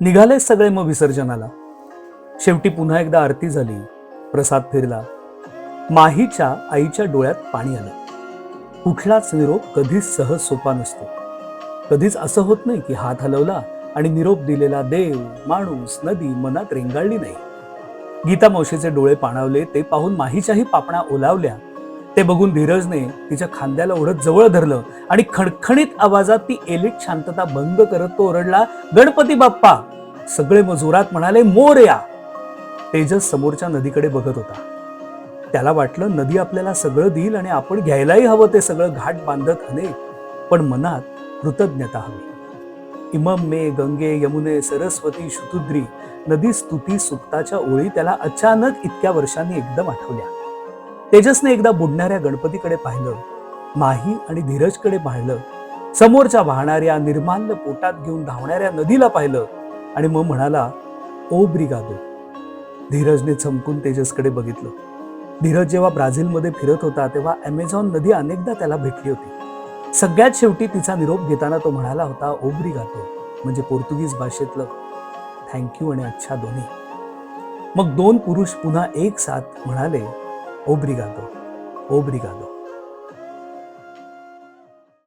निघाले सगळे मग विसर्जनाला. शेवटी पुन्हा एकदा आरती झाली प्रसाद फिरला. माहीच्या आईच्या डोळ्यात पाणी आलं. कुठलाच निरोप कधीच सहज सोपा नसतो. कधीच असं होत नाही की हात हलवला आणि निरोप दिलेला देव माणूस नदी मनात रेंगाळली नाही. गीता मावशीचे डोळे पाणावले ते पाहून माहीच्याही पापणा ओलावल्या. ते बघून धीरजने तिच्या खांद्याला ओढत जवळ धरलं आणि खणखणीत आवाजात ती एलिट शांतता भंग करत तो ओरडला गणपती बाप्पा! सगळे मजुरात म्हणाले मोरया तेजस समोरच्या नदीकडे बघत होता. त्याला वाटलं नदी आपल्याला सगळं देईल आणि आपण घ्यायलाही हवं ते सगळं घाट बांधत अनेक पण मनात कृतज्ञता हवी. इमम मे गंगे यमुने सरस्वती शुतुद्री. नदी स्तुती सुक्ताच्या ओळी त्याला अचानक इतक्या वर्षांनी एकदम आठवल्या. तेजसने एकदा बुडणाऱ्या गणपतीकडे पाहिलं माही आणि धीरजकडे पाहिलं समोरच्या वाहणाऱ्या निर्माल्य पोटात घेऊन धावणाऱ्या नदीला पाहिलं आणि मग म्हणाला ओ ब्रिगादो. धीरजने चमकून तेजसकडे बघितलं. धीरज जेव्हा ब्राझीलमध्ये फिरत होता तेव्हा अमेझॉन नदी अनेकदा त्याला भेटली होती. सगळ्यात शेवटी तिचा निरोप घेताना तो म्हणाला होता ओब्री गातो म्हणजे पोर्तुगीज भाषेतलं थँक्यू आणि अच्छा दोन्ही. मग दोन पुरुष पुन्हा एक साथ म्हणाले Obrigado. Obrigado.